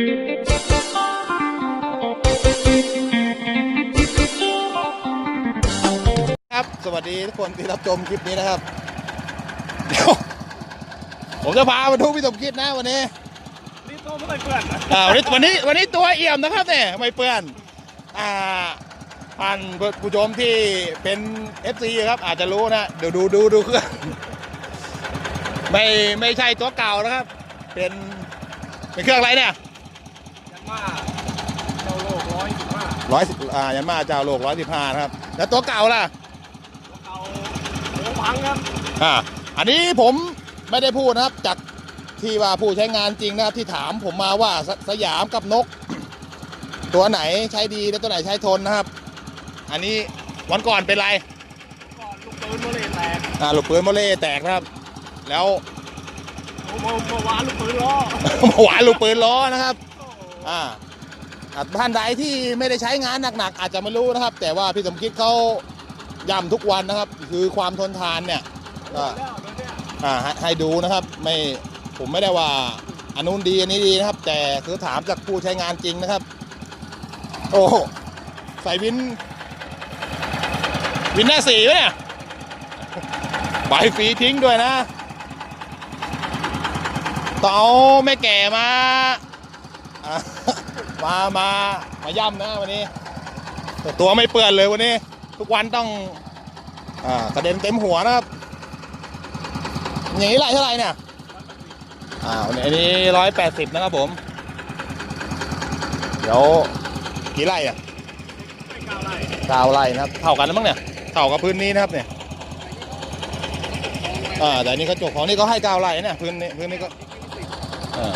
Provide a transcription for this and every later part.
ครับ สวัสดีทุกคนที่รับชมคลิปนี้นะครับเดี๋ยวผมจะพามาดูพี่สมคิดนะวันนี้นี่ตัวไม่เปื่อนอ่าวันนี้วันนี้วันนี้ตัวเอี่ยมนะครับเนี่ยไม่เปื้อนอ่าท่านผู้ชมที่เป็น FC ครับ อาจจะรู้นะเดี๋ยวดูดูดูเครื่องไม่ไม่ใช่ตัวเก่านะครับ เป็นเป็นเครื่องอะไรเนี่ยยันว่าเจ้าโลกร้อยสิบห้า ร้อยอ่ายันมาเจ้าโลกร้อยสิบห้านะครับ แล้วตัวเก่าล่ะเอาโอ้พังครับอ่าอันนี้ผมไม่ได้พูดนะครับ จากที่ว่าผู้ใช้งานจริงนะครับที่ถามผมมาว่าสสยามกับนก ตัวไหนใช้ดีและตัวไหนใช้ทนนะครับ อันนี้วันก่อนเป็นไรก่อนลูกปืนโมเลแตกอ่าลูกปืนโมเล่แตกนะครับ แล้วเมื่อเมื่อวานลูกปืนล้อหวานลูกปืนล้อนะครับ อ่าอะ ท่านใดที่ไม่ได้ใช้งานหนักๆ อาจจะไม่รู้นะครับ แต่ว่าพี่สมคิดเขาย้ำทุกวันนะครับ คือความทนทานเนี่ยก็อ่าให้ดูนะครับ ไม่ผมไม่ได้ว่าอันนู้นดีอันนี้ดีนะครับ แต่คือถามจากผู้ใช้งานจริงนะครับ โอ้ใส่วิน วินหน้าสีวะเนี่ยใบฟรีทิ้งด้วยนะต้องเอาแม่แก่มา มามามาย่ำนะวันนี้แต่ตัวไม่เปื้อนเลยวันนี้ ทุกวันต้องอ่ากระเด็นเต็มหัวนะครับอย่างนี้ไรเท่าไหร่เนี่ยอ่าอันนี้ร้อยแปดสิบนะครับผม เดี๋ยวกี่ไร่อะไม่กล้าไล่เก้าไร่นะครับเท่ากันแล้วมั้งเนี่ยเท่ากับพื้นนี้นะครับเนี่ยอ่าแต่อันนี้เขาจกของนี่ก็ให้เก้าไร่เนี่ยพื้นนี้พื้นนี้ก็อ่า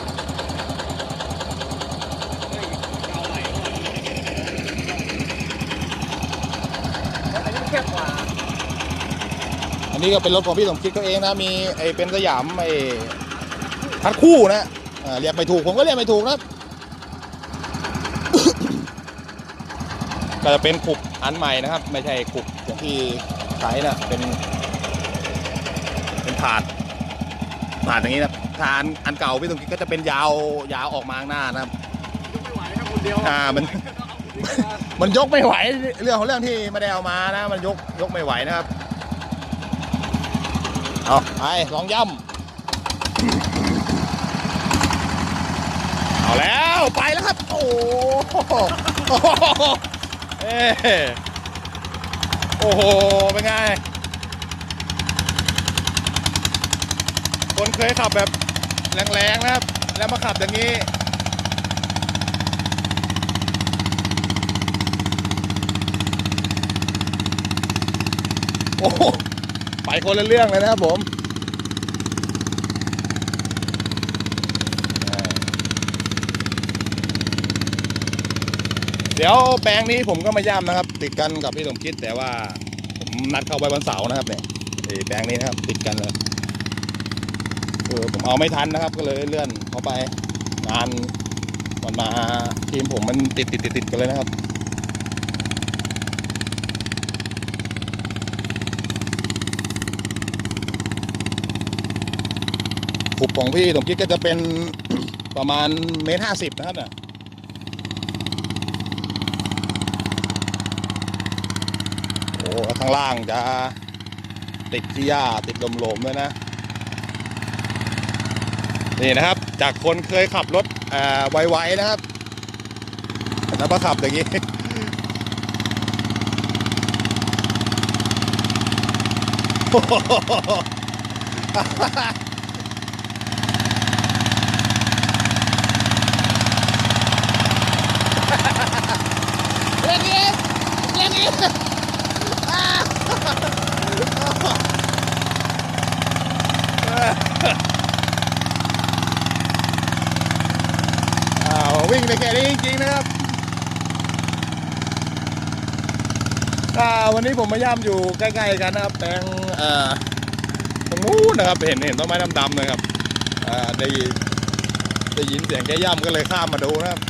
อันนี้มันแค่กว่า อั นนี้ก็เป็นรถของพี่สมคิดเขาเองนะ มีไอ้เป็นสยามไอ้ทัดคู่นะอ่าเรียกไม่ถูกผมก็เรียกไม่ถูกนะครับก็จะเป็นขุบอันใหม่นะครับ ไม่ใช่ขุบอย่างที่ใช้นะเป็น เป็นถาดถาดอย่างนี้นะถาดอันเก่าพี่สมคิดก็จะเป็นยาวยาวออกมาข้างหน้านะครับยกไม่ไหวครับคนเดียวอ่ามันมันยกไม่ไหว เรื่องของเรื่องที่ไม่ได้เอามานะ มันยกยกไม่ไหวนะครับ เอาไปลองย่ำเอาแล้วไปแล้วครับ โอ้โหเอ้โอ้โห เป็นไง คนเคยขับแบบแรงๆนะครับ แล้วมาขับอย่างนี้โอ้โห คนละเรื่องเลยนะครับผมเดี๋ยวแปลงนี้ผมก็มาย่ำนะครับ ติดกันกับพี่สมคิดแต่ว่า ผมนัดเข้าไปวันเสาร์นะครับเนี่ยไอ้แปลงนี้นะครับ ติดกันเลยเออผมเอาไม่ทันนะครับ ก็เลยเลื่อนเข้าไปงานมันมาทีมผมมันติดติดติดติดกันเลยนะครับ ขุบของพี่สมคิดก็จะเป็นประมาณเมตรห้าสิบนะครับเนี่ยโอ้แล้วข้างล่างจะติดที่หญ้าติดลมลมๆด้วยนะ นี่นะครับ จากคนเคยขับรถเอ่อไวๆนะครับแล้วมาขับอย่างนี้ ล่นอีกเล่นอีกอ้าววิ่งในแค่นี้จริงๆนะครับอ่าวันนี้ผมมาย่ำอยู่ใกล้ๆกันนะครับแปลงอ่าตรงนู้นนะครับเห็นเห็นต้นไม้ดำๆเลยครับอ่าได้ได้ยินเสียงแกย่ำก็เลยข้ามมาดูนะครับ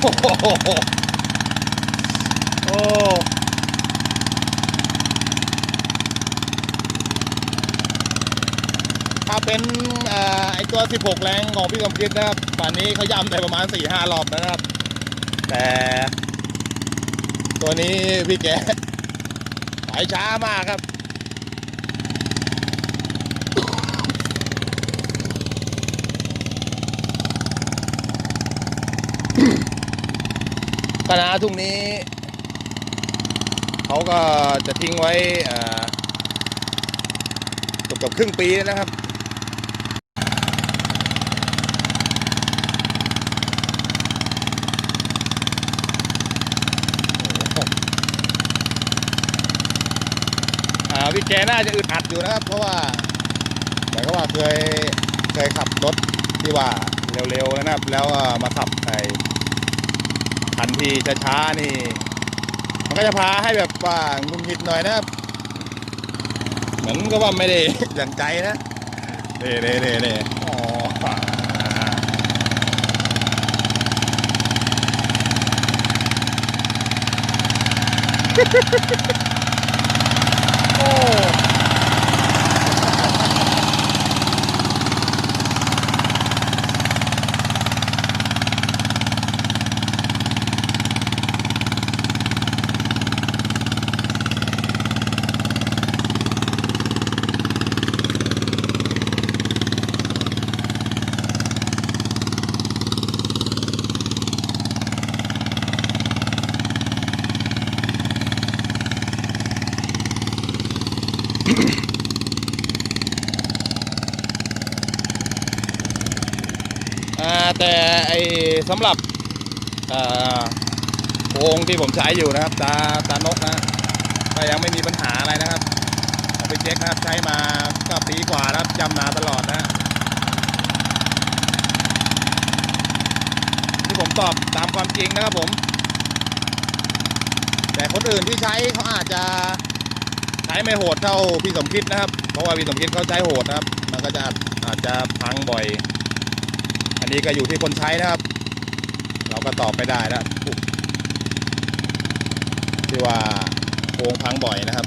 โอ้โหถ้าเป็นอไอตัว 16 แรงของพี่สมคิดนะครับป่านนี้เขาย่ำได้ประมาณ 4-5 รอบนะครับ แต่ ตัวนี้พี่แกสายช้ามากครับ คณะทุ่งนี้เขาก็จะทิ้งไว้อ่าเกือบกับครึ่งปีแล้วนะครับอ่าพี่แกน่าจะอึดอัดอยู่นะครับ เพราะว่าเหมือนกับว่าเคยเคยขับรถที่ว่าเร็วๆนะครับ แล้วมาขับไอ คันที่ช้าๆนี่ มันก็จะพาให้แบบว่างุนงิดหน่อยนะครับ เหมือนก็ว่าไม่ได้ อย่างใจนะเน่เน่เน่เน่อ๋อโอ้ อ่า แต่ไอสำหรับอ่าโองที่ผมใช้อยู่นะครับ ตาตานกนะก็ยังไม่มีปัญหาอะไรนะครับไปเช็คนะครับใช้มาก็ปีกว่าแล้วจำนาตลอดนะฮะที่ผมตอบตามความจริงนะครับผม แต่คนอื่นที่ใช้เขาอาจจะใช้ไม่โหดเท่าพี่สมคิดนะครับ เพราะว่าพี่สมคิดเขาใช้โหดนะครับ มันก็จะอาจจะพังบ่อย นี้ก็อยู่ที่คนใช้นะครับ เราก็ตอบไม่ได้นะที่ว่าโค้งพังบ่อยนะครับ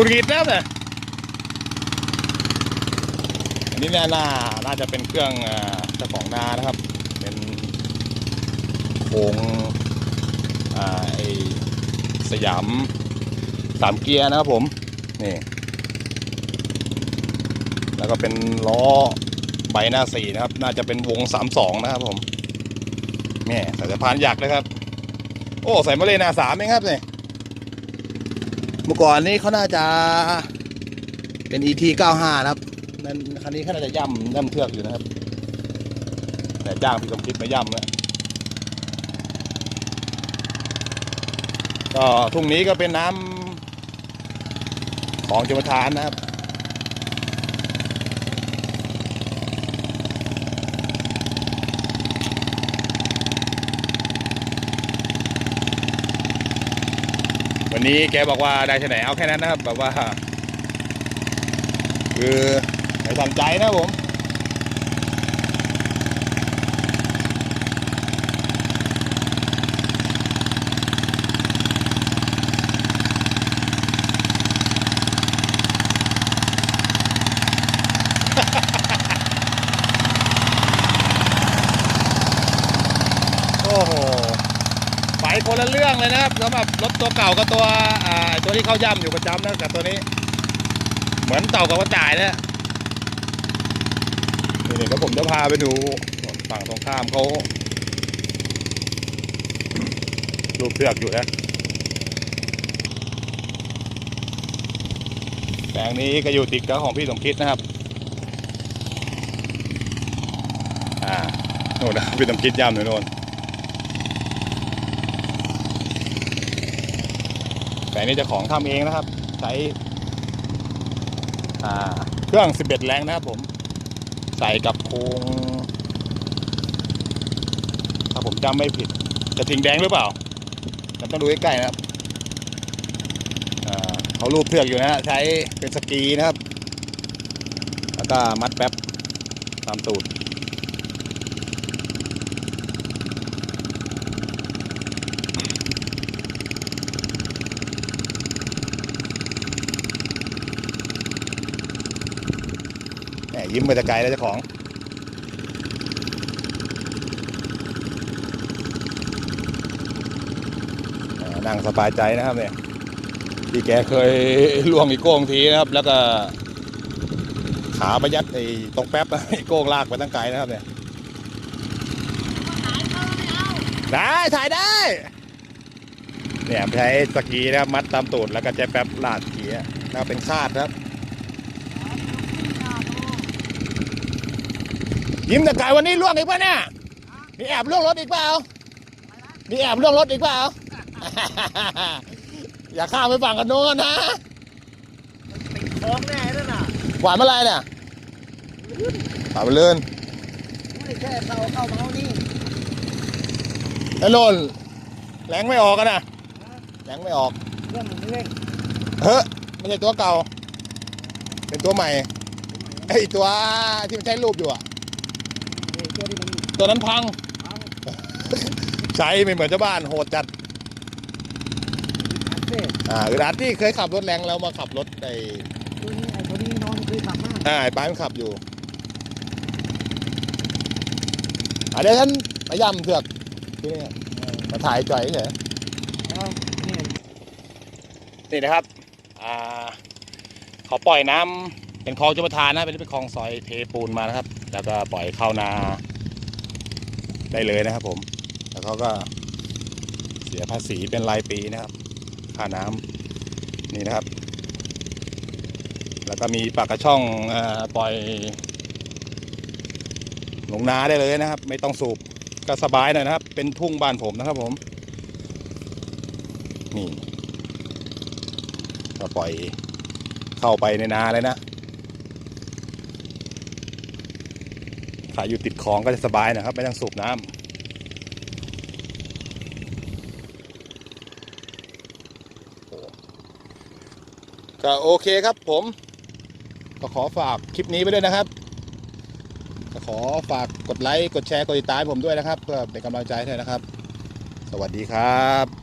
ุดหงิดแล้วเนี่อันนี้เนี่ยน่าน่าจะเป็นเครื่องเจ้าของนานะครับ เป็นโคงอ่าไอสยามสามเกียร์นะครับผม นี่ แล้วก็เป็นล้อใบหน้าสี่นะครับ น่าจะเป็นวงสามสองนะครับผมแม่สายสะพานยักษ์นะครับ โอ้ ใส่มาเลยหนาสามเองครับเนี่ย มื่อก่อนนี้เขาน่าจะเป็น ET 95 นะครับนั่นคันนี้เขาน่าจะย่ำย่ำเทือกอยู่นะครับ แต่จ้างพี่สมคิดมาย่ำแล้วก็ทุ่งนี้ก็เป็นน้ำของจมทานนะครับ วันนี้แกบอกว่าได้ที่ไหนเอาแค่นั้นนะครับแบบว่า คือไม่ทำใจนะผม โอ้โห ไป คนละเรื่องเลยนะครับสำหรับรถตัวเก่ากับตัวอ่าตัวที่เข้าย่ำอยู่ประจำนะกับตัวนี้ เหมือนเต่ากับกระจ่ายเลยนี่ๆก็ผมจะพาไปดูฝั่งตรงข้ามเขาลูกเสือกอยู่นะแปลงนี้ก็อยู่ติดกับของพี่สมคิดนะครับอ่าโน่นนะพี่สมคิดย่ำอยู่โน่น แต่นี่จ้าของทำเองนะครับ ใช้อ่เครื่อง 11 แรงนะครับผม ใส่กับโครงถ้าผมจำไม่ผิดจะทิงแดงหรือเปล่าเราต้องดูใกล้ๆนะครับเขารูปเทือกอยู่นะฮะใช้เป็นสกีนะครับ แล้วก็มัดแป๊บตามตูด ยิ้มมาแต่ไกลแล้วเจ้าของ นั่งสบายใจนะครับเนี่ยที่แกเคยล่วงอีโก้งทีนะครับ แล้วก็ ขาประยัดไอ้ตรงแป๊บไอ้โก้งลากไปตั้งไกลนะครับเนี่ยได้ถ่ายได้ เนี่ยใช้สกีนะครับมัดตามตูดแล้วก็ใช้แป๊บลากเกียร์นะครับเป็นคาดครับ ยิ้มแต่ไก่วันนี้ล่วงอีกป่ะเนี่ยมีแอบล่วงรถอีกเปล่ามีแอบล่วงรถอีกเปล่าอย่าข้ามไปฝั่งกันโน้นนะติดคล้องแน่นั่นน่ะหวานเมื่อไรเนี่ยหวานไปเลื่อนไม่แค่เข้าเข้ามาเอานี่ไอ้โนนแรงไม่ออกกันนะแรงไม่ออกเรื่องมันไม่เร่งเฮ้ยไม่ใช่ตัวเก่า เป็นตัวใหม่ไอ้ตัวที่มันใช้รูปอยู่อะนี่ตัวที่มัน ตัวนั้นพังพัง ใช้ไม่เหมือนเจ้าบ้านโหดจัดอัดเซ่อ่าคือร้านที่เคยขับรถแรงแล้วมาขับรถไอ้ตัวนี้ไอ้ตัวนี้นอนเคยขับมากอ่าไอ้ป้ายมันขับอยู่อะเดี๋ยวฉันไปย่ำเถือกที่นี่มาถ่ายจ่อยเฉยเอานี่นี่นะครับ อ่าเขาปล่อยน้ำเป็นคลองจุประทานนะเป็นเป็นคลองซอยเทปูนมานะครับ แล้วก็ปล่อยเข้านา ได้เลยนะครับผม แล้วเขาก็เสียภาษีเป็นรายปีนะครับ ค่าน้ำนี่นะครับ แล้วก็มีปากกระช่องอปล่อยลงนาได้เลยนะครับ ไม่ต้องสูบก็สบายหน่อยนะครับ เป็นทุ่งบ้านผมนะครับผม นี่ก็ปล่อยเข้าไปในนาเลยนะ ขายอยู่ติดคลองก็จะสบายนะครับ ไม่ต้องสูบน้ำก็โอเคครับผมก็ขอฝากคลิปนี้ไปด้วยนะครับก็ขอฝากกดไลค์ กดแชร์ กดติดตามผมด้วยนะครับ เพื่อเป็นกำลังใจให้นะครับ สวัสดีครับ